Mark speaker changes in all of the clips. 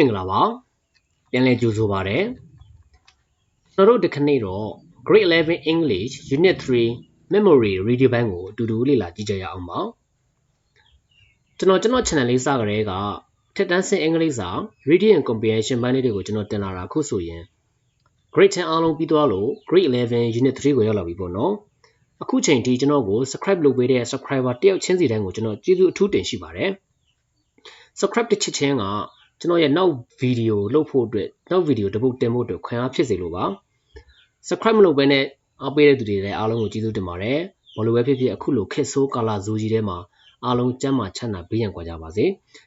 Speaker 1: မင်္ဂလာပါပြန်လည်ကြိုဆိုပါရစေကျွန်တော်တို့ဒီခနေ့တော့ Grade 11 English Unit 3 Memory Reading ဘန်းကိုအတူတူလေ့လာကြည့်ကြရအောင်ပါကျွန်တော်ကျွန်တော် channel လေးစကြတဲ့ကထက်တန်းဆင့်အင်္ဂလိပ်စာ Reading and Comprehension ဘန်းလေးတွေကိုကျွန်တော်တင်လာတာခုဆိုရင် Grade 10အားလုံးပြီးသွားလို့ Grade 11 Unit 3ကိုရောက်လာပြီပေါ့နော်အခုချိန်ထိကျွန်တော်ကို subscribe လုပ်ပေးတဲ့ subscriber တယောက်ချင်းစီတိုင်းကိုကျွန်တော်ကျေးဇူးအထူးတင်ရှိပါတယ် subscribe တစ်ချက်ချင်းက ကျွန်တော်ရဲ့နောက်ဗီဒီယိုလုပ်ဖို့အတွက်နောက်ဗီဒီယိုတစ်ပုဒ်တင်ဖို့အတွက်ခွင့်အားဖြစ်စေလိုပါ subscribe မလုပ်ဘဲနဲ့အားပေးတဲ့သူတွေလည်းအားလုံးကိုကျေးဇူးတင်ပါတယ်ဘာလို့ပဲဖြစ်ဖြစ်အခုလိုခက်ဆိုးကာလာဇိုးကြီးထဲမှာအားလုံးကျမ်းမာချမ်းသာဘေးရန်ကြကြပါစေ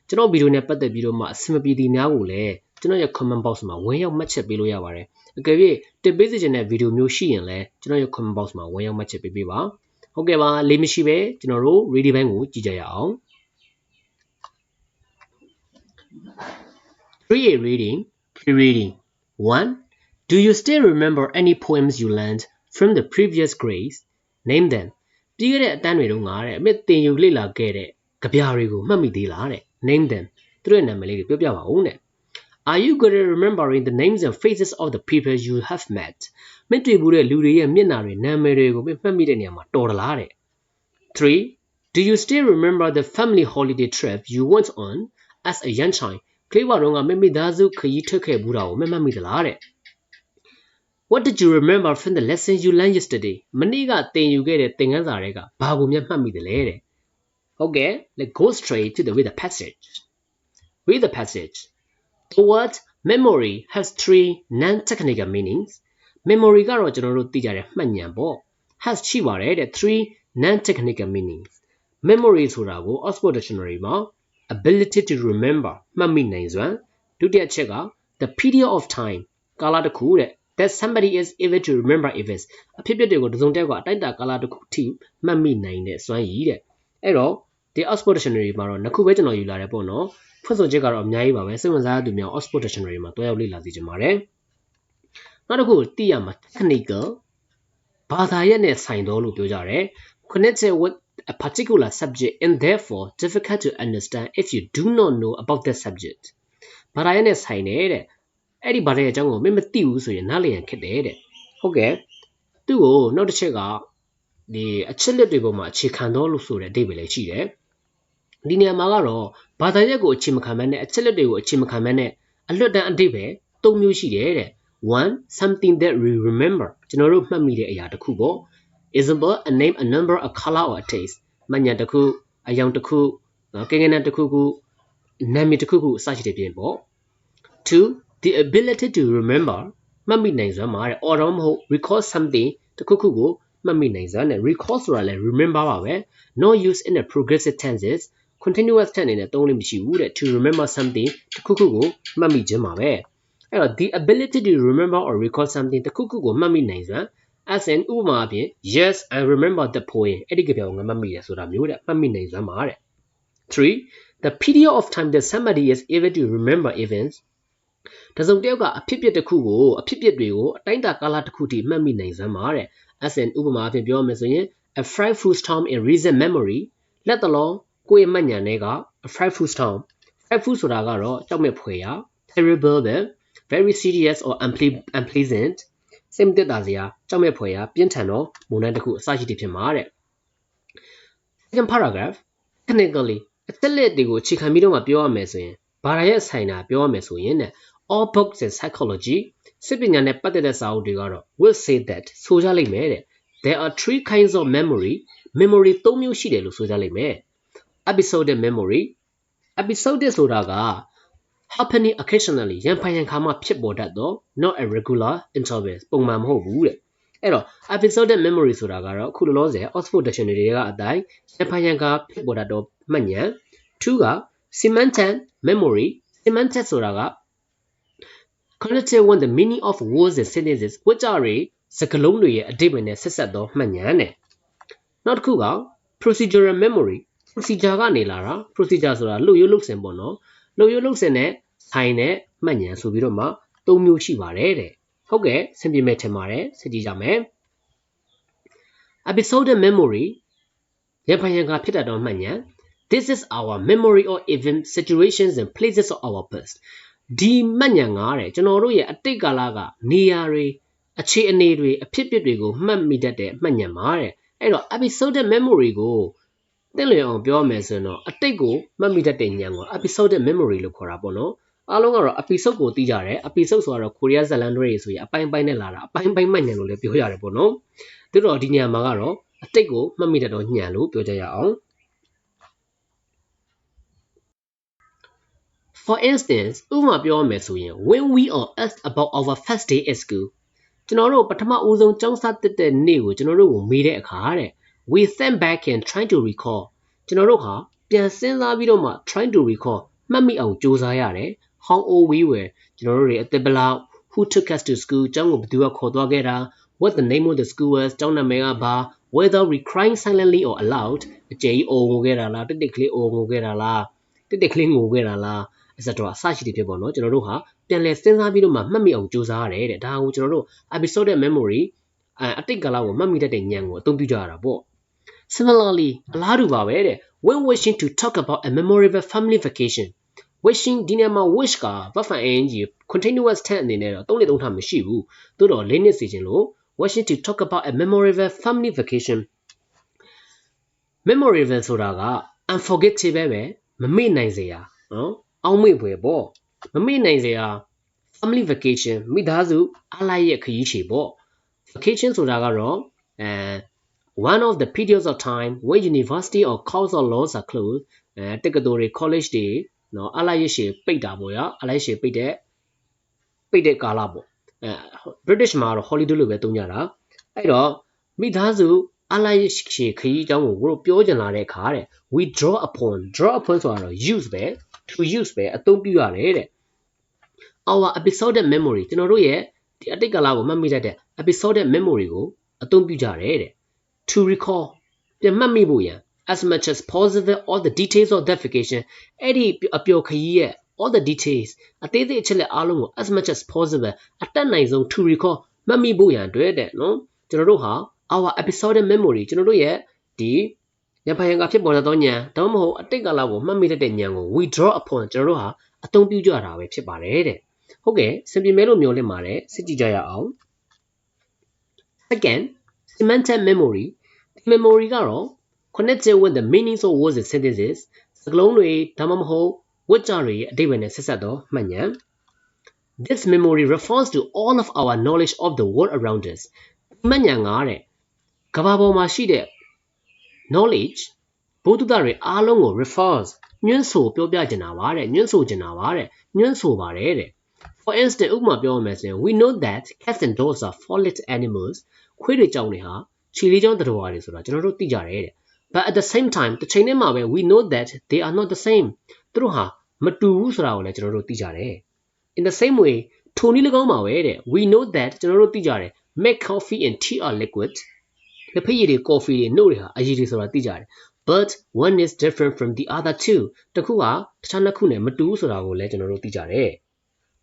Speaker 1: ကျွန်တော်ဗီဒီယိုနဲ့ပတ်သက်ပြီးတော့မှအဆင်မပြေသည်များကိုလည်းကျွန်တော်ရဲ့ comment box မှာဝင်ရောက်မှတ်ချက်ပေးလို့ရပါတယ်အကယ်၍တင်ပေးစီခြင်းတဲ့ဗီဒီယိုမျိုးရှိရင်လည်းကျွန်တော်ရဲ့ comment box မှာဝင်ရောက်မှတ်ချက်ပေးပေးပါဟုတ်ကဲ့ပါလေးမရှိပဲကျွန်တော်တို့ ready ဘန်းကိုကြည့်ကြရအောင် 3A reading, pre-reading. 1. Do you still remember any poems you learned from the previous grades? Name them. ပြီးခဲ့တဲ့အတန်းတွေတုန်းကတဲ့အမေသင်ယူလေ့လာခဲ့တဲ့ကြပြာတွေကိုမှတ်မိသေးလားတဲ့ Name them. သူတို့ရဲ့နာမည်လေးတွေပြောပြပါဦးတဲ့ Are you good at remembering the names and faces of the people you have met? မင်းတွေ့ဘူးတဲ့လူတွေရဲ့မျက်နှာတွေနာမည်တွေကိုမင်းမှတ်မိတဲ့နေရာမှာတော်တလားတဲ့ 3. Do you still remember the family holiday trip you went on as a young child က လေးဘွားတော့ကမိမိသားစုခရီးထွက်ခဲ့ဘူးတာကိုမမှတ်မိသလားတဲ့ What did you remember from the lesson you learned yesterday မနေ့ကသင်ယူခဲ့တဲ့သင်ခန်းစာတွေကဘာကိုမျက်မှတ်မိသလဲတဲ့ဟုတ်ကဲ့ let's go straight to the with the passage with the passage the word memory has three non-technical meanings memory ကတော့ကျွန်တော်တို့သိကြတဲ့မှတ်ဉာဏ်ပေါ့ has ရှိပါတယ်တဲ့3 non-technical meanings memory ဆိုတာကို Oxford Dictionary မှာ ability to remember မှတ်မိနိုင်စွမ်းဒုတိယချက်က the period of time ကာလတစ်ခုတဲ့ that somebody is able to remember events အဖြစ်အပျက်တွေကိုတစုံတစ်ယောက်ကအတိုင်းအတာကာလတစ်ခုထိမှတ်မိနိုင်တဲ့စွမ်းရည်တဲ့အဲ့တော့ဒီ Oxford Dictionary မှာတော့နှစ်ခုပဲကျွန်တော်ယူလာတယ်ပေါ့နော်ဖွင့်ဆိုချက်ကတော့အများကြီးပါပဲစိတ်ဝင်စားသူများ Oxford Dictionary မှာတွဲရောက်လေ့လာစီကြပါတယ်နောက်တစ်ခုသိရမှာ technical ဘာသာရပ်နဲ့ဆိုင်တော်လို့ပြောကြတယ် connected with a particular subject and therefore difficult to understand if you do not know about that subject ဘာသာရပ်နဲ့ဆိုင်နေတဲ့အဲ့ဒီဘာသာရပ်အကြောင်းကိုမင်းမသိဘူးဆိုရင်နားလည်ရန်ခက်တယ်တဲ့ဟုတ်ကဲ့သူ့ကိုနောက်တစ်ချက်ကဒီအချက်လက်တွေပေါ်မှာအခြေခံတော့လို့ဆိုတဲ့အဓိပ္ပာယ်လည်းရှိတယ်ဒီနေရာမှာကတော့ဘာသာရပ်ကိုအခြေမခံဘဲနဲ့အချက်လက်တွေကိုအခြေမခံဘဲနဲ့အလွတ်တန်းအဓိပ္ပာယ်၃မျိုးရှိတယ်တဲ့ one something that we remember ကျွန်တော်တို့မှတ်မိတဲ့အရာတစ်ခုပေါ့ example a name a number a color or a taste မှတ်ဉာဏ်တစ်ခုအယောင်တစ်ခုနော်ကိန်းဂဏန်းတစ်ခုခုနာမည်တစ်ခုခုအစရှိတဲ့ပြင်ပေါ့ two the ability to remember မှတ်မိနိုင်စွမ်းမှာတဲ့ or တော့မဟုတ် recall something တစ်ခုခုကိုမှတ်မိနိုင်စွမ်းတဲ့ recall ဆိုတာလည်း remember ပါပဲ no use in the progressive tenses continuous tense အနေနဲ့သုံးလို့မရှိဘူးတဲ့ to remember something တစ်ခုခုကိုမှတ်မိခြင်းပါပဲအဲ့တော့ the ability to remember or recall something တစ်ခုခုကိုမှတ်မိနိုင်စွမ်း as in ဥပမာအပြင် yes i remember the poem အဲ့ဒီကြပြောင်းငါမှတ်မိတယ်ဆိုတာမျိုးတဲ့မှတ်မိနိုင်စွမ်းပါတဲ့3 the period of time that somebody is able to remember events တစုံတစ်ယောက်ကအဖြစ်ပြက်တစ်ခုကိုအဖြစ်ပြက်တွေကိုအတိုင်းအတာကာလတစ်ခုထိမှတ်မိနိုင်စွမ်းပါတဲ့ as in ဥပမာအဖြစ်ပြောရမယ်ဆိုရင် a frightful storm in recent memory လက်တလုံးကိုယ့်ရဲ့မှတ်ဉာဏ်တွေက a frightful storm frightful ဆိုတာကတော့ကြောက်မဲ့ဖွယ်ရာ terrible ပဲ very serious or unpleasant စိတ်မသက်သာစရာကြောက်မဲ့ဖွယ်ရာပြင်းထန်သောမုန်တိုင်းတစ်ခုအစရှိတည်ဖြစ်မှာတဲ့ second paragraph technically အသက်လက်တွေကိုအခြေခံပြီးတော့မှပြောရမယ်ဆိုရင်ဘာသာရဲ့ဆိုင်တာပြောရမယ်ဆိုရင်တဲ့ all books in psychology စိတ်ပညာနဲ့ပတ်သက်တဲ့စာအုပ်တွေကတော့ will say that ဆိုကြလိမ့်မယ်တဲ့ there are three kinds of memory memory ၃မျိုးရှိတယ်လို့ဆိုကြလိမ့်မယ် episodic memory episodic ဆိုတာက happening occasionally ရံဖန်ရံခါမှဖြစ်ပေါ်တတ်သော not a regular interval ပုံမှန်မဟုတ်ဘူးတဲ့အဲ့တော့ episodic memory ဆိုတာကတော့အခုလောလောဆယ် Oxford Dictionary တွေကအတိုင်းရံဖန်ရံခါဖြစ်ပေါ်တတ်သောမှတ်ဉာဏ်2က semantic memory semantic ဆိုတာက connected with the meaning of words and sentences ဝကြတွေစကားလုံးတွေရဲ့အဓိပ္ပာယ်နဲ့ဆက်ဆက်သောမှတ်ဉာဏ်နဲ့နောက်တစ်ခုက procedural memory procedure ကနေလာတာ procedure ဆိုတာလှုပ်ရုပ်လှုပ်စဉ်ပေါ့နော်လှုပ်ရုပ်လှုပ်စဉ်နဲ့ ဆိုင်တဲ့မှတ်ဉာဏ်ဆိုပြီးတော့မှ၃မျိုးရှိပါတယ်တဲ့ဟုတ်ကဲ့ဆင်ပြေမဲ့ထင်ပါတယ်စစ်ကြည့်ကြမယ် episode memory ရံဖန်ရံကဖြစ်တတ်သောမှတ်ဉာဏ် this is our memory or event situations and places of our past ဒီမှတ်ဉာဏ်ကတဲ့ကျွန်တော်တို့ရဲ့အတိတ်ကာလကနေရာတွေအခြေအနေတွေအဖြစ်အပျက်တွေကိုမှတ်မိတတ်တဲ့မှတ်ဉာဏ်ပါတဲ့အဲ့တော့ episodic memory ကိုသိလျော်အောင်ပြောမယ်ဆိုရင်တော့အတိတ်ကိုမှတ်မိတတ်တဲ့ဉာဏ်ကို episodic memory လို့ခေါ်တာပေါ့နော် အားလုံးကတော့ episode ကိုသိကြတယ် episode ဆိုတော့ကိုရီးယားဇာတ်လမ်းတွေဆိုရင်အပိုင်းပိုင်းနဲ့လာတာအပိုင်းပိုင်းမှတ်ဉာဏ်လို့လည်းပြောရတယ်ပေါ့နော်ဒါတော့ဒီညမှာကတော့အတိတ်ကိုမှတ်မိတတ်တော့ညံလို့ပြောကြရအောင် For instance ဥပမာပြောရမယ်ဆိုရင် when we are asked about our first day at school ကျွန်တော်တို့ပထမဦးဆုံးကျောင်းစတက်တဲ့နေ့ကိုကျွန်တော်တို့ကိုမေးတဲ့အခါတဲ့ we think back and try to recall ကျွန်တော်တို့ဟာပြန်စဉ်းစားပြီးတော့မှ try to recall မှတ်မိအောင်ကြိုးစားရတယ် how old we were ကျွန်တော်တို့တွေအသက်ဘယ်လောက် who took us to school ကျောင်းကိုဘယ်သူကခေါ်သွားခဲ့တာ what the name of the school was ကျောင်းနာမည်ကဘာ whether we crying silently or aloud အကျယ်ကြီးအိုငိုခဲ့တာလားတိတ်တိတ်ကလေးအိုငိုခဲ့တာလားတိတ်တိတ်ကလေးငိုခဲ့တာလား etc အစရှိတွေဖြစ်ပေါ့နော်ကျွန်တော်တို့ဟာပြန်လည်စဉ်းစားပြီးတော့မှမှတ်မိအောင်ကြိုးစားရတယ်တဲ့ဒါကိုကျွန်တော်တို့ episode memory အတိတ်ကာလကိုမှတ်မိတတ်တဲ့ဉာဏ်ကိုအသုံးပြုကြရတာပေါ့ similarly အလားတူပါပဲတဲ့ when wishing to talk about a memorable family vacation wishing ဒီနေရာမှာ wish က verb ing continuous tense အနေနဲ့တော့သုံးနေသုံးထားမရှိဘူးသို့တော့လေးနှစ်စီခြင်းလို့ wishing to talk about a memorable family vacation memorable ဆိုတာက unforgettable ပဲမမေ့နိုင်စရာနော်အောက်မေ့ဖွယ်ပေါ့မမေ့နိုင်စရာ family vacation မိသားစုအားလိုက်ရဲ့ခရီးရှည်ပေါ့ vacation ဆိုတာကတော့အဲ one of the periods of time when university or college or laws are closed အဲတက္ကသိုလ်တွေ college တွေ နော်အားလိုက်ရဲ့ရှည်ပိတ်တာပေါ့ရအားလိုက်ရှည်ပိတ်တဲ့ပိတ်တဲ့ကာလပေါ့အဲ British မှာတော့ holiday လို့ပဲသုံးကြတာအဲ့တော့မိသားစုအလိုက်ရှည်ခရီးအကြောင်းကိုတို့ပြောချင်လာတဲ့အခါတဲ့ we draw upon draw upon ဆိုတာတော့ use ပဲ to use ပဲအသုံးပြုရတယ်တဲ့ our episodic memory ကျွန်တော်တို့ရဲ့ဒီအတိတ်ကာလကိုမှတ်မိတတ်တဲ့ episodic memory ကိုအသုံးပြုကြတယ်တဲ့ to recall ပြန်မှတ်မိဖို့ရန် as much as possible all the details of that vacation အဲ့ဒီအပျော်ခရီးရဲ့ all the details အသေးသေးအချက်လက်အားလုံးကို as much as possible အတတ်နိုင်ဆုံး to recall မှတ်မိဖို့ရန်အတွက်တဲ့နော်ကျွန်တော်တို့ဟာ our episodic memory ကျွန်တော်တို့ရဲ့ဒီရံဖန်ရံကဖြစ်ပေါ်လာသောဉာဏ်ဒါမှမဟုတ်အတိတ်ကာလကိုမှတ်မိတတ်တဲ့ဉာဏ်ကို we draw upon ကျွန်တော်တို့ဟာအသုံးပြုကြတာပဲဖြစ်ပါတယ်တဲ့ဟုတ်ကဲ့စင်ပြေမဲလို့မျှော်လင့်ပါတယ်စစ်ကြည့်ကြရအောင် second semantic memory ဒီ memory ကတော့ connected with the meanings of words and sentences စကားလုံးတွေဒါမှမဟုတ်ဝတ်ကြတွေရဲ့အဓိပ္ပာယ်နဲ့ဆက်ဆက်သောမှတ်ဉာဏ် This memory refers to all of our knowledge of the world around us မှတ်ဉာဏ်ကတဲ့ကဘာပေါ်မှာရှိတဲ့ knowledge ဘုဒ္ဓတာတွေအားလုံးကို refers ညွှန်းဆိုပြောပြချင်တာပါတဲ့ညွှန်းဆိုချင်တာပါတဲ့ညွှန်းဆိုပါတယ်တဲ့ For instance ဥပမာပြောရမယ်ဆိုရင် we know that cats and dogs are four-legged animals ခွေးတွေကြောင်တွေဟာခြေလေးချောင်းတတော်တွေဆိုတာကျွန်တော်တို့သိကြတယ်တဲ့ but at the same time တစ်ချိန်တည်းမှာပဲ we know that they are not the same သူတို့ဟာမတူဘူးဆိုတာကိုလည်းကျွန်တော်တို့သိကြတယ် in the same way ထိုနည်း၎င်းပါပဲတဲ့ we know that ကျွန်တော်တို့သိကြတယ် make coffee and tea are liquid လက်ဖက်ရည်တွေ coffee တွေ note တွေဟာအရည်တွေဆိုတာသိကြတယ် but one is different from the other two တခုကတခြားနှစ်ခုနဲ့မတူဘူးဆိုတာကိုလည်းကျွန်တော်တို့သိကြတယ်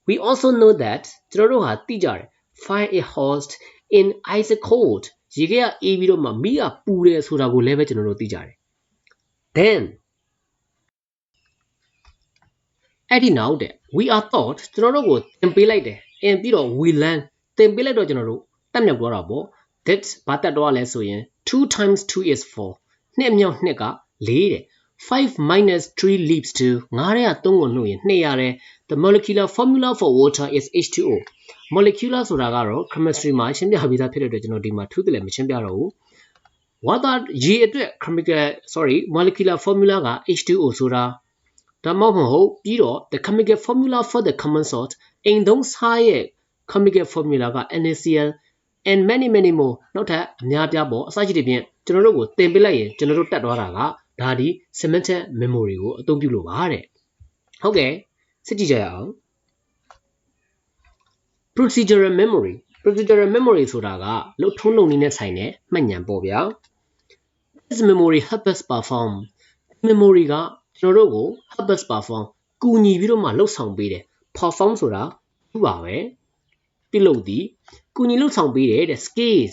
Speaker 1: we also know that ကျွန်တော်တို့ဟာသိကြတယ် fire is hot in ice cold ရေခဲကအေးပြီးတော့မှမီးကပူတယ်ဆိုတာကိုလည်းပဲကျွန်တော်တို့သိကြတယ် then အဲ့ဒီနောက်တဲ့ we are taught ကျွန်တော်တို့ကိုသင်ပေးလိုက်တယ်အင်ပြီးတော့ we learn သင်ပေးလိုက်တော့ကျွန်တော်တို့တတ်မြောက်သွားတာပေါ့ that ဘာတတ်တော့လဲဆိုရင်2 times 2 is 4နှစ်မြောက်နှစ်က4တဲ့5 minus 3 leaves to 9တဲ့က3ကိုနှုတ်ရင်2ရတယ် the molecular formula for water is H2O molecular ဆိုတာကတော့ chemistry မှာရှင်းပြပြီးသားဖြစ်တဲ့အတွက်ကျွန်တော်ဒီမှာထူးတယ်လည်းမရှင်းပြတော့ဘူး water ရေအတွက် chemical sorry molecular formula က H2O ဆိုတာဒါမှမဟုတ်ပြီးတော့ the chemical formula for the common salt အိမ်သုံးစားရဲ့ chemical formula က NaCl and many many more နောက်ထပ်အများပြားပေါ့အစရှိတဲ့ဖြင့်ကျွန်တော်တို့ကိုသင်ပေးလိုက်ရင်ကျွန်တော်တို့တက်သွားတာကဒါဒီ semantic memory ကိုအသုံးပြုလို့ပါတဲ့ဟုတ်ကဲ့စစ်ကြည့်ကြရအောင် procedural memory procedural memory ဆိုတာကလုပ်ထုံးလုပ်နည်းနဲ့ဆိုင်တဲ့မှတ်ဉာဏ်ပေါ့ဗျာ this memory help us perform memory ကကျွန်တော်တို့ကို help us perform ကူညီပြီးတော့မှလှုပ်ဆောင်ပေးတယ် perform ဆိုတာဥပါပဲပြုလုပ်သည်ကူညီလှုပ်ဆောင်ပေးတယ်တဲ့ skills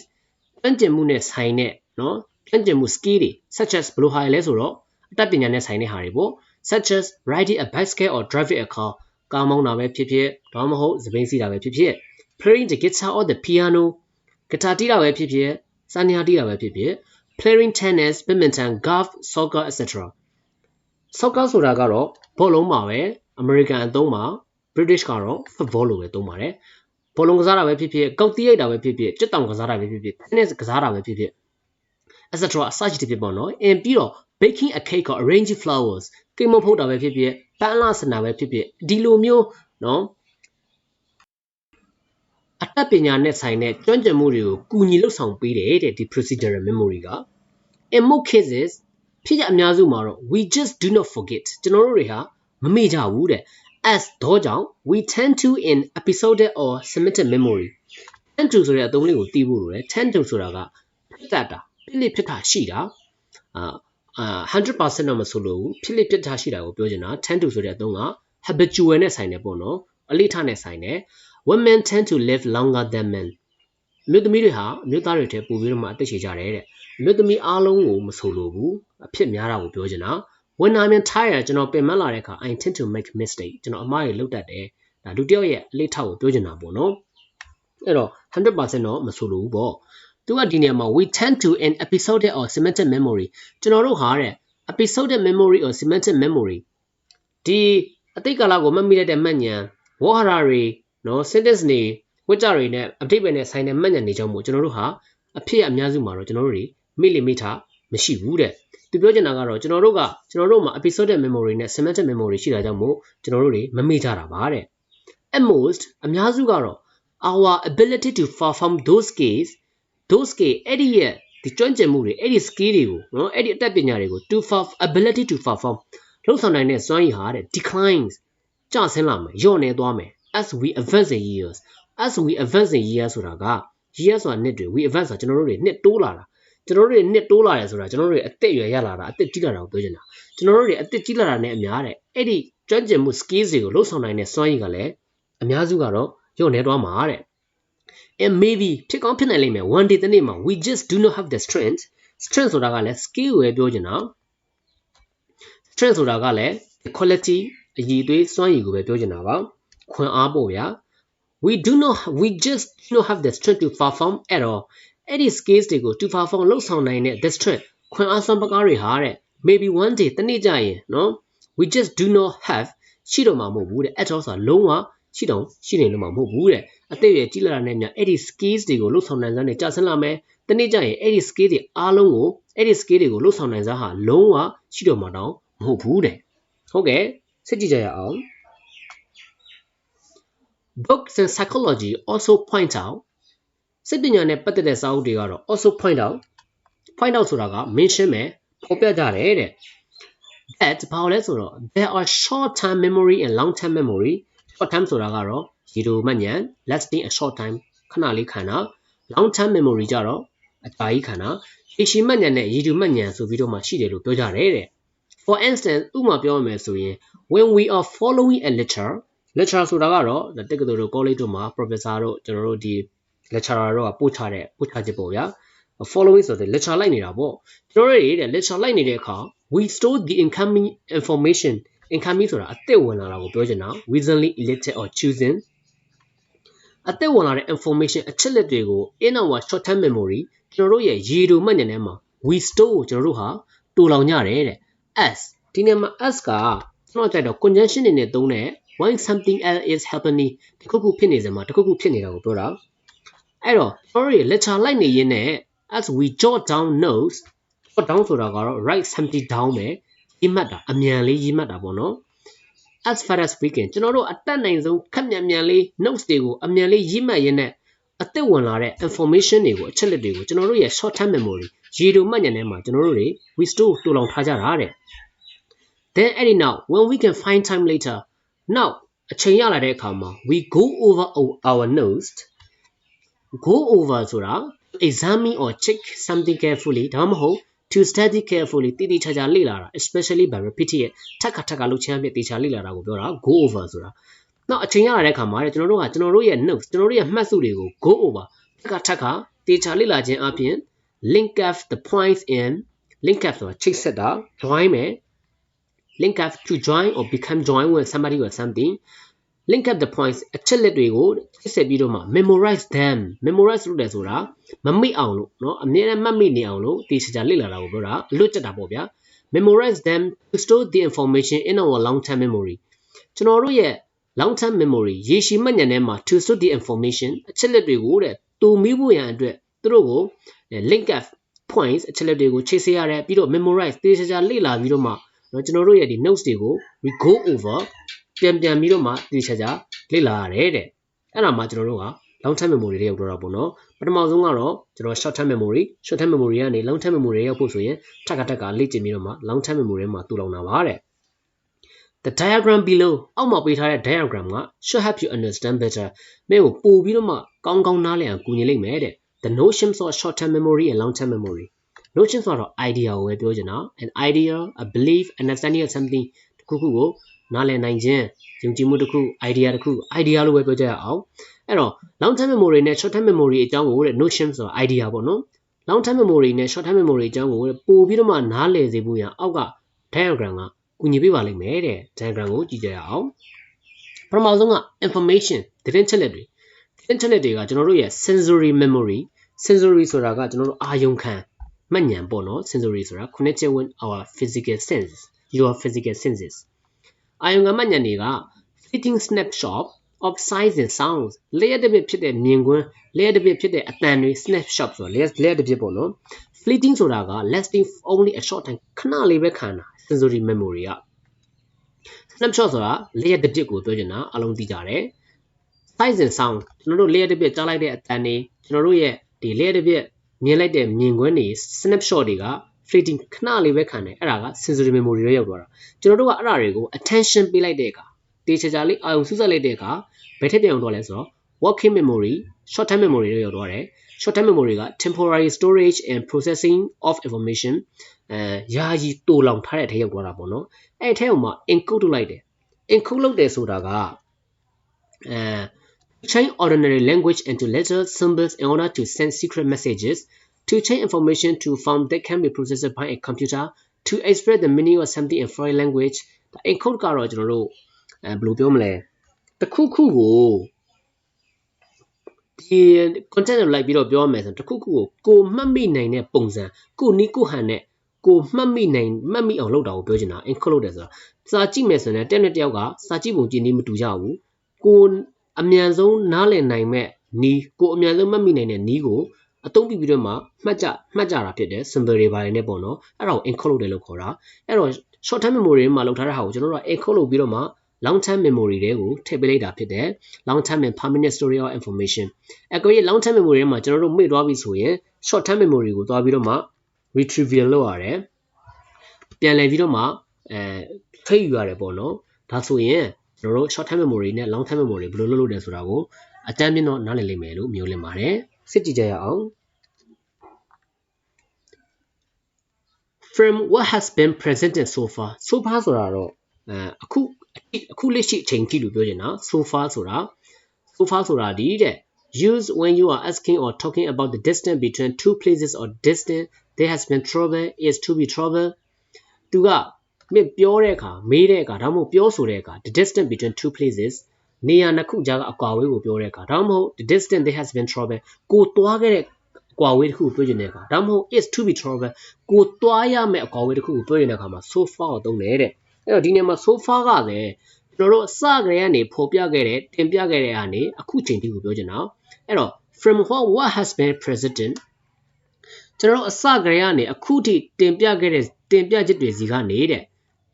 Speaker 1: ကျွမ်းကျင်မှုနဲ့ဆိုင်တဲ့နော်ကျွမ်းကျင်မှု skill တွေ such as ဘယ်လိုဟာလဲဆိုတော့အတတ်ပညာနဲ့ဆိုင်တဲ့ဟာတွေပေါ့ such as riding a bicycle or driving a car ကားမောင်းတာပဲဖြစ်ဖြစ်ဒါမှမဟုတ်သပင်းစီးတာပဲဖြစ်ဖြစ် playing the guitar or the piano ဂီတာတီးတာပဲဖြစ်ဖြစ်စာနေရာတီးတာပဲဖြစ်ဖြစ် playing tennis badminton golf soccer etc soccer ဆိုတာကတော့ဘောလုံးပါပဲ American အသုံးပါ British ကတော့ football လို့ပဲသုံးပါတယ်ဘောလုံးကစားတာပဲဖြစ်ဖြစ်ကောက်တီးရိုက်တာပဲဖြစ်ဖြစ်ကြက်တောင်ကစားတာပဲဖြစ်ဖြစ် tennis ကစားတာပဲဖြစ်ဖြစ် etc အစရှိတဲ့ဖြစ်ပေါ့နော်အင်းပြီးတော့ baking a cake or arranging flowers ကိမဖုတ်တာပဲဖြစ်ဖြစ် ပန်းလာစနာပဲဖြစ်ဖြစ်ဒီလိုမျိုးနော်အတတ်ပညာနဲ့ဆိုင်တဲ့ကျွမ်းကျင်မှုတွေကိုကူညီလှုပ်ဆောင်ပေးတယ်တဲ့ဒီ procedural memory က in most cases ဖြစ်ရအများစုမှာတော့ we just do not forget ကျွန်တော်တို့တွေဟာမမေ့ကြဘူးတဲ့ as တော့ကြောင့် we tend to in episodic or semantic memory tend to ဆိုတဲ့အသုံးလေးကိုသိဖို့လိုတယ် tend to ဆိုတာကဖြစ်တတ်တာဖြစ်လိဖြစ်တာရှိတာအာ အာ100%တော့မဆိုလို့ဖြစ်လိဖြစ်တာရှိတာကိုပြောချင်တာ tend to ဆိုတဲ့အသုံးက habitual နဲ့ဆိုင်တယ်ပေါ့နော်အလေးထားနဲ့ဆိုင်တယ် women tend to live longer than men အမျိုးသမီးတွေဟာအမျိုးသားတွေထက်ပိုပြီးတော့မှအသက်ရှည်ကြတယ်တဲ့အမျိုးသမီးအားလုံးကိုမဆိုလိုဘူးအဖြစ်များတာကိုပြောချင်တာ when i'm tired ကျွန်တော်ပင်မလာတဲ့အခါ i tend to make mistake ကျွန်တော်အမှားတွေလုပ်တတ်တယ်ဒါလူတစ်ယောက်ရဲ့အလေးထားကိုပြောချင်တာပေါ့နော်အဲ့တော့100%တော့မဆိုလိုဘူးပေါ့ သူကဒီနေရာမှာ we tend to an episodic or semantic memory ကျွန်တော်တို့ဟာတဲ့ episodic memory or semantic memory ဒီအတိတ်ကာလကိုမှတ်မိတဲ့မှတ်ဉာဏ်ဝေါ်ဟာရတွေနော် sentence တွေဝိကြတွေနဲ့အတိတ်ပဲနဲ့ဆိုင်တဲ့မှတ်ဉာဏ်တွေကြောင့်မို့ကျွန်တော်တို့ဟာအဖြစ်အများစုမှာတော့ကျွန်တော်တို့တွေမိလိမိထမရှိဘူးတဲ့သူပြောချင်တာကတော့ကျွန်တော်တို့ကကျွန်တော်တို့မှာ episodic memory နဲ့ semantic memory ရှိတာကြောင့်မို့ကျွန်တော်တို့တွေမမေ့ကြတာပါတဲ့ at most အများစုကတော့ our ability to perform those skills those skill အဲ့ဒီရဲ့ဒီကျွမ်းကျင်မှုတွေအဲ့ဒီ skill တွေကိုနော်အဲ့ဒီအတတ်ပညာတွေကို to perform ability to perform လုံးဆောင်နိုင်တဲ့စွမ်းရည်ဟာတဲ့ declines ကျဆင်းလာမယ်ညော့နေသွားမယ် as we advance in years as we advance in years ဆိုတာက years ဆိုတာနှစ်တွေ we advance ဆိုတာကျွန်တော်တို့တွေနှစ်တိုးလာတာကျွန်တော်တို့တွေနှစ်တိုးလာတယ်ဆိုတာကျွန်တော်တို့တွေအသက်အရွယ်ရလာတာအသက်ကြီးလာတာကိုပြောချင်တာကျွန်တော်တို့တွေအသက်ကြီးလာတာနဲ့အများတဲ့အဲ့ဒီကျွမ်းကျင်မှု skills တွေကိုလုံးဆောင်နိုင်တဲ့စွမ်းရည်ကလည်းအများစုကတော့ညော့နေသွားမှာတဲ့ and maybe ဖြစ်ကောင်းဖြစ်နိုင်လိမ့်မယ် one day တနေ့မှာ we just do not have the strength strength ဆိုတာကလည်း skill ကိုပဲပြောချင်တာ strength ဆိုတာကလည်း quality အရည်အသွေးစွမ်းရည်ကိုပဲပြောချင်တာပါခွန်အားပေါ့ဗျာ we do not we just do not have the strength to perform at all အဲ့ဒီ skills တွေကို to perform လုပ်ဆောင်နိုင်တဲ့ the strength ခွန်အားစွမ်းပကားတွေဟာတဲ့ maybe one day တနေ့ကျရင်နော် we just do not have ရှိတော့မှာမဟုတ်ဘူးတဲ့ at all ဆိုတာလုံးဝ ရှိတော့ရှိနေလို့မှာမဟုတ်ဘူးတဲ့အသက်အရွယ်ကြီးလာတာနဲ့များအဲ့ဒီ skills တွေကိုလှုပ်ဆောင်နိုင်စွမ်းတွေကျဆင်းလာမယ်တနေ့ကျရင်အဲ့ဒီ skill တွေအားလုံးကိုအဲ့ဒီ skill တွေကိုလှုပ်ဆောင်နိုင်စွမ်းဟာလုံးဝရှိတော့မှာတော့မဟုတ်ဘူးတဲ့ဟုတ်ကဲ့စစ်ကြည့်ကြရအောင် books and psychology also point out စိတ်ပညာနဲ့ပတ်သက်တဲ့စာအုပ်တွေကတော့ also point out point out ဆိုတာက mention ပဲဖော်ပြကြတယ်တဲ့ that ဘာလဲဆိုတော့ there are short term memory and long term memory short term ဆိုတာကတော့ရေတိုမှတ်ဉာဏ် lasting a short time ခဏလေးခံတာ long term memory ကြတော့အကြာကြီးခံတာရေရှည်မှတ်ဉာဏ်နဲ့ရေတိုမှတ်ဉာဏ်ဆိုပြီးတော့မှရှိတယ်လို့ပြောကြတယ်တဲ့ for instance ဥပမာပြောရမယ်ဆိုရင် when we are following a lecture lecture ဆိုတာကတော့တက္ကသိုလ်တို့ college တို့မှာ professor တို့ကျွန်တော်တို့ဒီ lecturer တို့ကပို့ချတဲ့ပို့ချချက်ပေါ့ဗျာ following ဆိုတဲ့ lecture လိုက်နေတာပေါ့ကျွန်တော်တို့တွေတဲ့ lecture လိုက်နေတဲ့အခါ we store the incoming information incoming ဆိုတာအသက်ဝင်လာတာကိုပြောချင်တာ recently elected or chosen အသက်ဝင်လာတဲ့ information အချက်လက်တွေကို in our short term memory ကျွန်တော်တို့ရဲ့ရေတိုမှတ်ဉာဏ်ထဲမှာ we store ကိုကျွန်တော်တို့ဟာတူလောင်ကြတယ်တဲ့ as ဒီနေ့မှာ as ကကျွန်တော်ကြိုက်တော့ conjunction တွေနဲ့သုံးတဲ့ when something else is happening တခုခုဖြစ်နေစမှာတခုခုဖြစ်နေတာကိုပြောတာအဲ့တော့ sorry lecture လိုက်နေရင်းနဲ့ as we jot down notes jot down ဆိုတာကတော့ write something down ပဲ ရေးမှတ်တာအမြန်လေးရေးမှတ်တာပေါ့နော် as far as speaking ကျွန်တော်တို့အတက်နိုင်ဆုံးခက်မြန်မြန်လေး notes တွေကိုအမြန်လေးရေးမှတ်ရင်းနဲ့အသက်ဝင်လာတဲ့ information တွေကိုအချက်လက်တွေကိုကျွန်တော်တို့ရဲ့ short term memory ရေတိုမှတ်ဉာဏ်ထဲမှာကျွန်တော်တို့တွေ we store တူလောင်ထားကြတာတဲ့ then အဲ့ဒီနောက် when we can find time later now အချိန်ရလာတဲ့အခါမှာ we go over our notes go over ဆိုတာ examine or check something carefully ဒါမှမဟုတ် to study carefully တည်တည်ချာချာလေ့လာတာ especially by repeating ရဲ့ထပ်ခါထပ်ခါလုပ်ချင်ဖြစ်တည်ချာလေ့လာတာကိုပြောတာ go over ဆိုတာနောက်အချိန်ရလာတဲ့အခါမှာကျွန်တော်တို့ကကျွန်တော်တို့ရဲ့ notes ကျွန်တော်တို့ရဲ့မှတ်စုတွေကို go over ထပ်ခါထပ်ခါတည်ချာလေ့လာခြင်းအပြင် link up the points in link up ဆိုတာချိတ်ဆက်တာ join မယ် link up to join or become join with somebody or something link up the points အချက်လက်တွေကိုချိတ်ဆက်ပြီးတော့မှ memorize them memorize လုပ်တယ်ဆိုတာမမိအောင်လို့เนาะအမြဲတမ်းမှတ်မိနေအောင်လို့ဒီစကြလေ့လာတာကိုပြောတာအလွတ်ကျက်တာပေါ့ဗျာ memorize them to store the information in our long term memory ကျွန်တော်တို့ရဲ့ long term memory ရေရှည်မှတ်ဉာဏ်ထဲမှာ to store the information အချက်လက်တွေကိုတဲ့တူမိဖို့ရန်အတွက်သူတို့ကို link up points အချက်လက်တွေကိုချိတ်ဆက်ရတယ်ပြီးတော့ memorize သေချာချာလေ့လာပြီးတော့မှเนาะကျွန်တော်တို့ရဲ့ဒီ notes တွေကို we go over ပြန်ပြန်ပြီးတော့မှသေချာချာလေ့လာရတယ်တဲ့အဲ့ဒါမှကျွန်တော်တို့က long term memory တွေရောက်တော့တာပေါ့နော်ပထမဆုံးကတော့ကျွန်တော် short term memory short term memory ကနေ long term memory ရောက်ဖို့ဆိုရင်ထပ်ကတက်ကလေ့ကျင့်ပြီးတော့မှ long term memory မှာတူလောင်တာပါတဲ့ The diagram below အောက်မှာပေးထားတဲ့ diagram က should help you understand better မင်းကိုပို့ပြီးတော့မှကောင်းကောင်းနားလည်အောင်ကူညီလိမ့်မယ်တဲ့ The notions of short term memory and long term memory notion ဆိုတော့ idea ကိုပဲပြောချင်တာ an idea a belief understanding of something တခုခုကို နားလည်နိုင်ခြင်းယုံကြည်မှုတစ်ခု idea တစ်ခု idea လို့ပဲပြောကြရအောင်အဲ့တော့ long term memory နဲ့ short term memory အကြောင်းကိုတဲ့ notion ဆိုတာ idea ပေါ့နော် long term memory နဲ့ short term memory အကြောင်းကိုတဲ့ပို့ပြီးတော့မှနားလည်စေဖို့ရန်အောက်က diagram ကကူညီပေးပါလိမ့်မယ်တဲ့ diagram ကိုကြည့်ကြရအောင်ပထမဆုံးက information သတင်းချက်လက်တွေသတင်းချက်လက်တွေကကျွန်တော်တို့ရဲ့ sensory memory sensory ဆိုတာကကျွန်တော်တို့အာယုံခံမှတ်ဉာဏ်ပေါ့နော် sensory ဆိုတာ connected with our physical senses your physical senses အာယုံခံမှတ်ဉာဏ်တွေက fleeting snapshot of sights and sounds လျှက်တစ်ပြစ်ဖြစ်တဲ့မြင်ကွင်းလျှက်တစ်ပြစ်ဖြစ်တဲ့အတန်တွေ snapshot ဆိုတာလျှက်လျှက်တစ်ပြစ်ပေါ့နော် fleeting ဆိုတာက lasting only a short time ခဏလေးပဲခံတာ sensory memory က snapshot ဆိုတာလျှက်တစ်ပြစ်ကိုပြောချင်တာအလုံးသိကြတယ် sights and sound ကျွန်တော်တို့လျှက်တစ်ပြစ်ကြားလိုက်တဲ့အတန်တွေကျွန်တော်တို့ရဲ့ဒီလျှက်တစ်ပြစ်မြင်လိုက်တဲ့မြင်ကွင်းတွေ snapshot တွေက fleeting ခဏလေးပဲခံတယ်အဲ့ဒါက sensory memory တွေရောက်သွားတာကျွန်တော်တို့ကအဲ့ဒါတွေကို attention ပေးလိုက်တဲ့အခါတေချာချာလေးအာရုံစူးစိုက်လိုက်တဲ့အခါဘယ်ထက်ပြောင်းသွားလဲဆိုတော့ working memory short term memory တွေရောက်သွားတယ် short term memory က temporary storage and processing of information အဲယာယီတူလောင်ထားတဲ့အထဲရောက်သွားတာပေါ့နော်အဲ့အထဲမှာ encode လုပ်လိုက်တယ် encode လုပ်တယ်ဆိုတာကအဲ change ordinary language into letters symbols in order to send secret messages to change information to form that can be processed by a computer to express the meaning of something in foreign language ဒါ encode ကတော့ကျွန်တော်တို့အဲဘယ်လိုပြောမလဲတခုခုကိုဒီ content ကိုလိုက်ပြီးတော့ပြောရမယ်ဆိုရင်တခုခုကိုကိုမှတ်မိနိုင်တဲ့ပုံစံကိုနီးကိုဟန်နဲ့ကိုမှတ်မိနိုင်မှတ်မိအောင်လုပ်တာကိုပြောချင်တာ encode လုပ်တယ်ဆိုတာစာကြည့်မယ်ဆိုရင်တက်နဲ့တယောက်ကစာကြည့်ပုံကြည့်နေမတူကြဘူးကိုအမြန်ဆုံးနားလည်နိုင်မဲ့နီးကိုအမြန်ဆုံးမှတ်မိနိုင်တဲ့နီးကို အသုံးပြုပြီးတော့မှမှတ်ကြမှတ်ကြတာဖြစ်တယ် symbol တွေပါတယ်နဲ့ပေါ့နော်အဲ့ဒါကို encode လုပ်တယ်လို့ခေါ်တာအဲ့တော့ short term memory မှာလောက်ထားတဲ့ဟာကိုကျွန်တော်တို့က encode လုပ်ပြီးတော့မှ long term memory တွေကိုထည့်ပေးလိုက်တာဖြစ်တယ် long term and permanent storage of information အကွေ long term memory မှာကျွန်တော်တို့မေ့သွားပြီဆိုရင် short term memory ကိုသွားပြီးတော့မှ retrieval လုပ်ရတယ်ပြန်လည်ပြီးတော့မှအဲထိယူရတယ်ပေါ့နော်ဒါဆိုရင်ကျွန်တော်တို့ short term memory နဲ့ long term memory ဘယ်လိုလုပ်လို့လဲဆိုတာကိုအတန်းပြင်းတော့နားလည်လိမ့်မယ်လို့မျိုးလင့်ပါတယ် စစ်ကြည့်ကြရအောင် from what has been presented so far so far ဆိုတာတော့အဲအခုအခုလက်ရှိအချိန်ကြည့်လို့ပြောချင်တာ so far ဆိုတာ so far ဆိုတာဒီတဲ့ use when you are asking or talking about the distance between two places or distance there has been trouble is to be trouble သူကမြပြောတဲ့အခါမေးတဲ့အခါဒါမှမဟုတ်ပြောဆိုတဲ့အခါ the distance between two places နေရာနှစ်ခုကြားကအကွာဝေးကိုပြောတဲ့အခါဒါမှမဟုတ် the distance there has been trouble ကိုသွားခဲ့တဲ့ကွာဝေးတစ်ခုကိုပြောချင်တဲ့အခါဒါမှမဟုတ် is to be trouble ကိုသွားရမယ့်အကွာဝေးတစ်ခုကိုပြောချင်တဲ့အခါမှာ so far ကိုသုံးတယ်တဲ့အဲ့တော့ဒီနေရာမှာ so far ကလည်းကျွန်တော်တို့အစကတည်းကနေဖော်ပြခဲ့တဲ့တင်ပြခဲ့တဲ့အနေအခုချိန်ထိကိုပြောချင်တာအဲ့တော့ from what what has been president ကျွန်တော်တို့အစကတည်းကနေအခုထိတင်ပြခဲ့တဲ့တင်ပြချက်တွေစီကနေတဲ့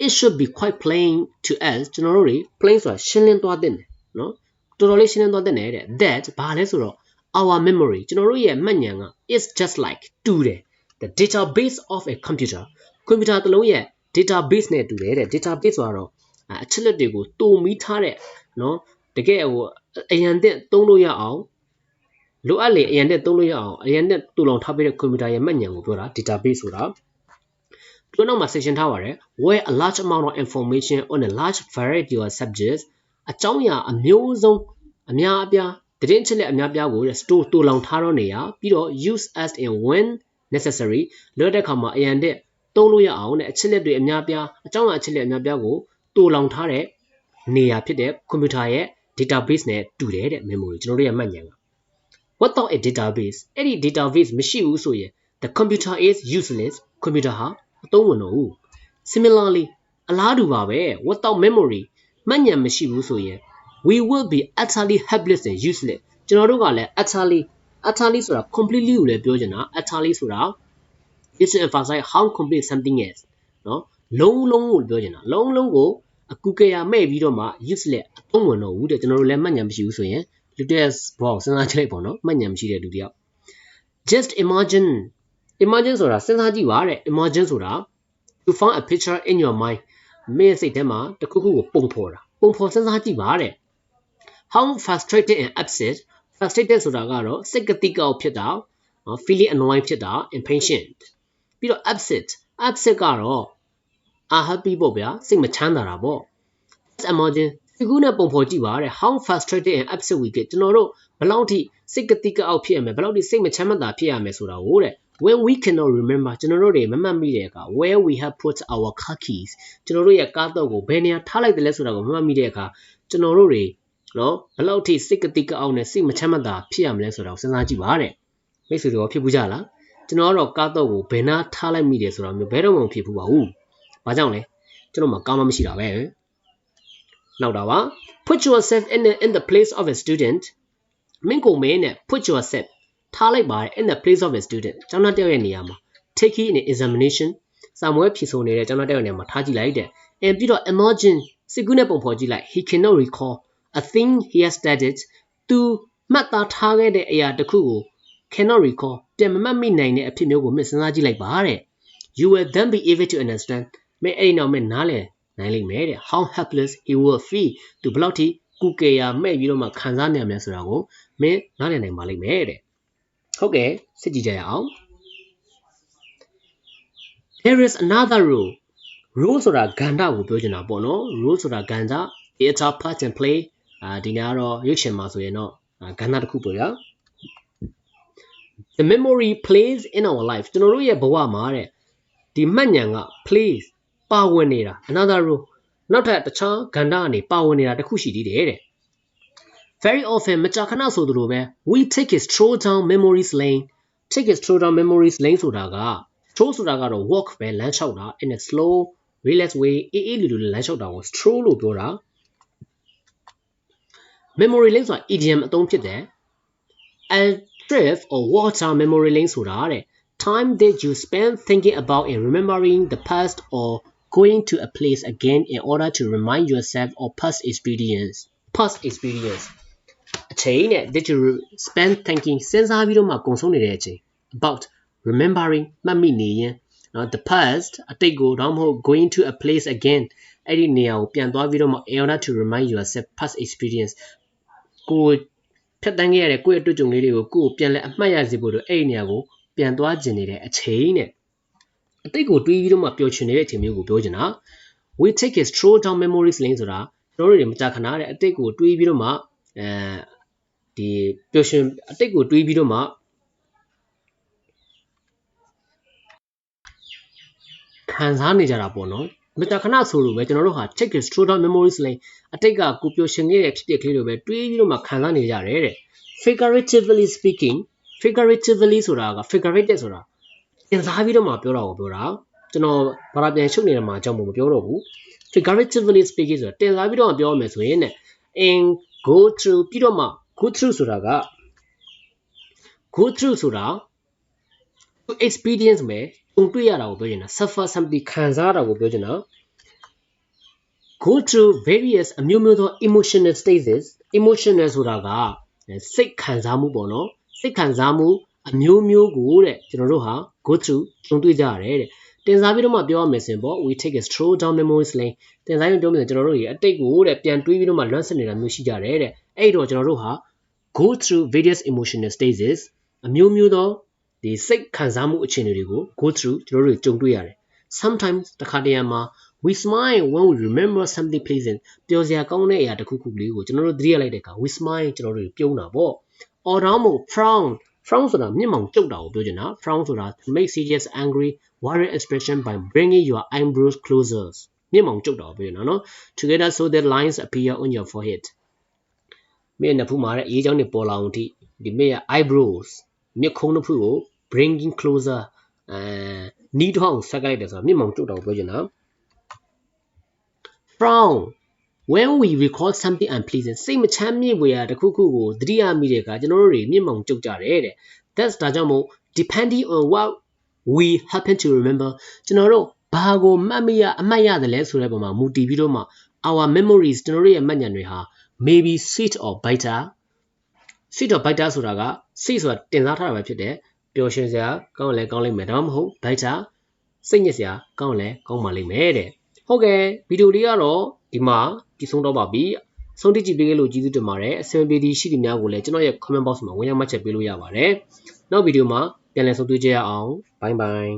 Speaker 1: it should be quite plain to us ကျွန်တော်တို့တွေ plain ဆိုတာရှင်းလင်းသွားတဲ့ နော်တော်တော်လေးရှင်းလင်းသွားတဲ့တဲ့ that ဘာလဲဆိုတော့ our memory ကျွန်တော်တို့ရဲ့မှတ်ဉာဏ်က is just like တူတယ် the database of a computer ကွန်ပျူတာတစ်လုံးရဲ့ database နဲ့တူတယ်တဲ့ database ဆိုတော့အချက်လက်တွေကိုတုံမီထားတဲ့နော်တကယ်ဟိုအရန်တဲ့သုံးလို့ရအောင်လိုအပ်လေအရန်တဲ့သုံးလို့ရအောင်အရန်တဲ့တူလောင်ထားပေးတဲ့ကွန်ပျူတာရဲ့မှတ်ဉာဏ်ကိုပြောတာ database ဆိုတာဒီနောက်မှာ section ထားပါတယ် where a large amount of information on a large variety of subjects အကြောင်းအရာအမျိုးစုံအများအပြားသတင်းချက်လက်အများပြားကို store တူလောင်ထားတော့နေရပြီးတော့ use as in when necessary လိုတဲ့အခါမှာအရန်တဲ့သုံးလို့ရအောင်တဲ့အချက်လက်တွေအများပြားအကြောင်းအရာအချက်လက်အများပြားကိုတူလောင်ထားတဲ့နေရာဖြစ်တဲ့ကွန်ပျူတာရဲ့ database နဲ့တူတယ်တဲ့ memory ကျွန်တော်တို့ရဲ့မှတ်ဉာဏ်က without a database အဲ့ဒီ database မရှိဘူးဆိုရင် the computer is useless computer ဟာအသုံးဝင်တော့ဘူး similarly အလားတူပါပဲ without memory မှတ်ဉဏ်မရှိဘူးဆိုရင် we will be utterly helpless and useless ကျွန်တော်တို့ကလည်း utterly utterly ဆိုတာ completely ကိုလည်းပြောချင်တာ utterly ဆိုတာ is to emphasize how complete something is နော်လုံးလုံးကိုပြောချင်တာလုံးလုံးကိုအကူကရာမဲ့ပြီးတော့မှ useless အသုံးဝင်တော့ဘူးတဲ့ကျွန်တော်တို့လည်းမှတ်ဉဏ်မရှိဘူးဆိုရင်လူတက်ဘောစဉ်းစားကြည့်လိုက်ပေါ့နော်မှတ်ဉဏ်မရှိတဲ့လူတယောက် just imagine imagine ဆိုတာစဉ်းစားကြည့်ပါတဲ့ imagine ဆိုတာ to find a picture in your mind မင်းစိတ်ထဲမှာတခုခုကိုပုံဖော်တာပုံဖော်စဉ်းစားကြည့်ပါတဲ့ how frustrated and upset frustrated ဆိုတာကတော့စိတ်ကတိကောက်ဖြစ်တာနော် feeling annoying ဖြစ်တာ impatient ပြီးတော့ upset upset ကတော့ unhappy ပေါ့ဗျာစိတ်မချမ်းသာတာပေါ့ imagine ဒီခုနဲ့ပုံဖော်ကြည့်ပါတဲ့ how frustrated and upset we get ကျွန်တော်တို့ဘယ်လောက်ထိစိတ်ကတိကအောက်ဖြစ်ရမယ်ဘယ်လောက်ထိစိတ်မချမ်းသာဖြစ်ရမယ်ဆိုတာကိုတဲ့ when we cannot remember ကျွန်တော်တို့တွေမမှတ်မိတဲ့အခါ where we have put our car keys ကျွန်တော်တို့ရဲ့ကားတော့ကိုဘယ်နေရာထားလိုက်တယ်လဲဆိုတာကိုမမှတ်မိတဲ့အခါကျွန်တော်တို့တွေနော်ဘယ်လောက်ထိစိတ်ကတိကအောက်နဲ့စိတ်မချမ်းသာဖြစ်ရမလဲဆိုတာကိုစဉ်းစားကြည့်ပါတဲ့မိတ်ဆွေတို့ဖြစ်ဘူးကြလားကျွန်တော်ကတော့ကားတော့ကိုဘယ်နာထားလိုက်မိတယ်ဆိုတာမျိုးဘယ်တော့မှမဖြစ်ဘူးပါဘူး။ဘာကြောင့်လဲကျွန်တော်မှကားမမရှိတာပဲ။နောက်တာပါ put yourself in the in the place of a student မင်းကိုမင်းနဲ့ put yourself ထားလိုက်ပါတယ် in the place of a student ကျောင်းသားတယောက်ရဲ့နေရာမှာ taking an examination စာမွေးဖြေဆိုနေတဲ့ကျောင်းသားတယောက်ရဲ့နေရာမှာထားကြည့်လိုက်တဲ့အဲပြီးတော့ imagine စိတ်ကူးနဲ့ပုံဖော်ကြည့်လိုက် he cannot recall a thing he has studied သူမှတ်သားထားခဲ့တဲ့အရာတစ်ခုကို cannot recall ပြန်မမှတ်မိနိုင်တဲ့အဖြစ်မျိုးကိုမစဉ်းစားကြည့်လိုက်ပါတဲ့ you will then be able to understand မင်းအဲ့ဒီနောက်မင်းနားလည်နိုင်လိမ့်မယ်တဲ့ how helpless he will feel သူဘယ်လောက်ထိကုကေယာမဲ့ပြီးတော့မှခံစားနေရမလဲဆိုတာကိုမင်းနားလည်နိုင်ပါလိမ့်မယ်တဲ့ ဟုတ်ကဲ့စစ်ကြည့်ကြရအောင် there is another rule rule ဆိုတာဂန္ဓကိုပြောချင်တာပေါ့နော် rule ဆိုတာဂန္ဓ theater part and play အာဒီနေ့ကတော့ရုပ်ရှင်မှာဆိုရင်တော့ဂန္ဓတစ်ခုပေါ့ဗျာ the memory plays in our life ကျွန်တော်တို့ရဲ့ဘဝမှာတဲ့ဒီမှတ်ဉာဏ်က plays ပါဝင်နေတာ another role နောက်ထပ်တခြားကဏ္ဍကနေပါဝင်နေတာတစ်ခုရှိသေးတယ်တဲ့ very often မကြာခဏဆိုသလိုပဲ we take a stroll down memories lane take a stroll down memories lane ဆိုတာက stroll ဆိုတာကတော့ walk ပဲလမ်းလျှောက်တာ in a slow relaxed way အေးအေးလူလူလမ်းလျှောက်တာကို stroll လို့ပြောတာ memory lane ဆိုတာ idiom အသုံးဖြစ်တယ် a trip or walk down memory lane ဆိုတာတဲ့ time that you spend thinking about and remembering the past or going to a place again in order to remind yourself of past experience past experience အချိန်နဲ့ that you spend thinking စဉ်းစားပြီးတော့မှကုန်ဆုံးနေတဲ့အချိန် about remembering မှတ်မိနေရင်နော် the past အတိတ်ကိုတော့မဟုတ် going to a place again အဲ့ဒီနေရာကိုပြန်သွားပြီးတော့မှ in order to remind yourself past experience ကိုဖြတ်တန်းခဲ့ရတဲ့ကိုယ့်ရဲ့အတွေ့အကြုံလေးတွေကိုကိုယ်ပြန်လဲအမှတ်ရစေဖို့လို့အဲ့ဒီနေရာကိုပြန်သွားကျင်နေတဲ့အချိန်နဲ့အတိတ်ကိုတွေးပြီးတော့မှပျော်ရွှင်နေတဲ့အချိန်မျိုးကိုပြောချင်တာ we take a stroll down memories lane ဆိုတာကျွန်တော်တို့တွေမကြာခဏတဲ့အတိတ်ကိုတွေးပြီးတော့မှ အဲဒီပျော်ရွှင်အတိတ်ကိုတွေးပြီးတော့မှခံစားနေကြတာပေါ့နော်မကြာခဏဆိုလို့ပဲကျွန်တော်တို့ဟာ take a stroll down memories lane အတိတ်ကကိုပျော်ရွှင်ခဲ့တဲ့ဖြစ်တဲ့ကလေးတွေပဲတွေးပြီးတော့မှခံစားနေကြရတယ်တဲ့ figuratively speaking figuratively ဆိုတာက figurative ဆိုတာသင်စားပြီးတော့မှပြောတာကိုပြောတာကျွန်တော်ဘာသာပြန်ရှုပ်နေတဲ့မှာအကြောင်းမပြောတော့ဘူး figuratively speaking ဆိုတာတင်စားပြီးတော့ပြောရမယ်ဆိုရင်ね in go through ပြီးတော့မှ go through ဆိုတာက go through ဆိုတာ experience ပဲုံတွေ့ရတာကိုပြောချင်တာ suffer something ခံစားတာကိုပြောချင်တာ go through various အမျိုးမျိုးသော emotional stages emotional ဆိုတာကစိတ်ခံစားမှုပေါ့နော်စိတ်ခံစားမှုအမျိုးမျိုးကိုတဲ့ကျွန်တော်တို့ဟာ go through ကြုံတွေ့ကြရတယ်တဲ့ တင်စားပြီးတော့မှပြောရမယ်ဆိုရင်ပေါ့ we take a stroll down memory lane တင်စားရင်ပြောမယ်ကျွန်တော်တို့ရေအတိတ်ကိုတဲ့ပြန်တွေးပြီးတော့မှလွမ်းစနေတာမျိုးရှိကြတယ်တဲ့အဲ့တော့ကျွန်တော်တို့ဟာ go through various emotional stages အမျိုးမျိုးသောဒီစိတ်ခံစားမှုအခြေအနေတွေကို go through ကျွန်တော်တို့ကြုံတွေ့ရတယ် sometimes တခါတရံမှာ we smile when we remember something pleasant ပျော်စရာကောင်းတဲ့အရာတစ်ခုခုလေးကိုကျွန်တော်တို့သတိရလိုက်တဲ့အခါ we smile ကျွန်တော်တို့ပြုံးတာပေါ့ or down မို့ frown frown ဆိုတာမျက်မှောင်ကျုပ်တာကိုပြောချင်တာ frown ဆိုတာ make serious angry worried expression by bringing your eyebrows closer မျက်မှောင်ကျုပ်တာကိုပြောချင်တာနော် together so that lines appear on your forehead မင်းရဲ့နှစ်ဖူးမှာတဲ့အေးချောင်းတွေပေါ်လာအောင်အထိဒီမင်းရဲ့ eyebrows မျက်ခုံးနှစ်ဖူးကို bringing closer အဲနီးတော့အောင်ဆက်ကလိုက်တယ်ဆိုတော့မျက်မှောင်ကျုပ်တော့ပြောချင်တာ frown when we recall something unpleasant စိတ်မချမ်းမြေ့ဖွယ်ရာတစ်ခုခုကိုသတိရမိတဲ့အခါကျွန်တော်တို့တွေမျက်မှောင်ကျုပ်ကြတယ်တဲ့ that's ဒါကြောင့်မို့ depending on what we happen to remember ကျွန်တော်တို့ဘာကိုမှတ်မိရအမှတ်ရတယ်လဲဆိုတဲ့ပုံမှာမူတည်ပြီးတော့မှ our memories ကျွန်တော်တို့ရဲ့မှတ်ဉာဏ်တွေဟာ maybe sweet or bitter sweet or bitter ဆိုတာက sweet ဆိုတာတင်စားထားတာပဲဖြစ်တယ်ပျော်ရွှင်စရာကောင်းလည်းကောင်းလိမ့်မယ်ဒါမှမဟုတ် bitter စိတ်ညစ်စရာကောင်းလည်းကောင်းပါလိမ့်မယ်တဲ့ဟုတ်ကဲ့ဗီဒီယိုလေးကတော့ ဒီမှာပြီးဆုံးတော့ပါပြီဆုံးတိကြည့်ပေးခဲ့လို့ကျေးဇူးတင်ပါတယ်အဆင်ပြေသည်ရှိသမျှကိုလည်းကျွန်တော်ရဲ့ comment box မှာဝင်ရောက်မှတ်ချက်ပေးလို့ရပါတယ်နောက်ဗီဒီယိုမှာပြန်လည်ဆုံတွေ့ကြရအောင်ဘိုင်ဘိုင်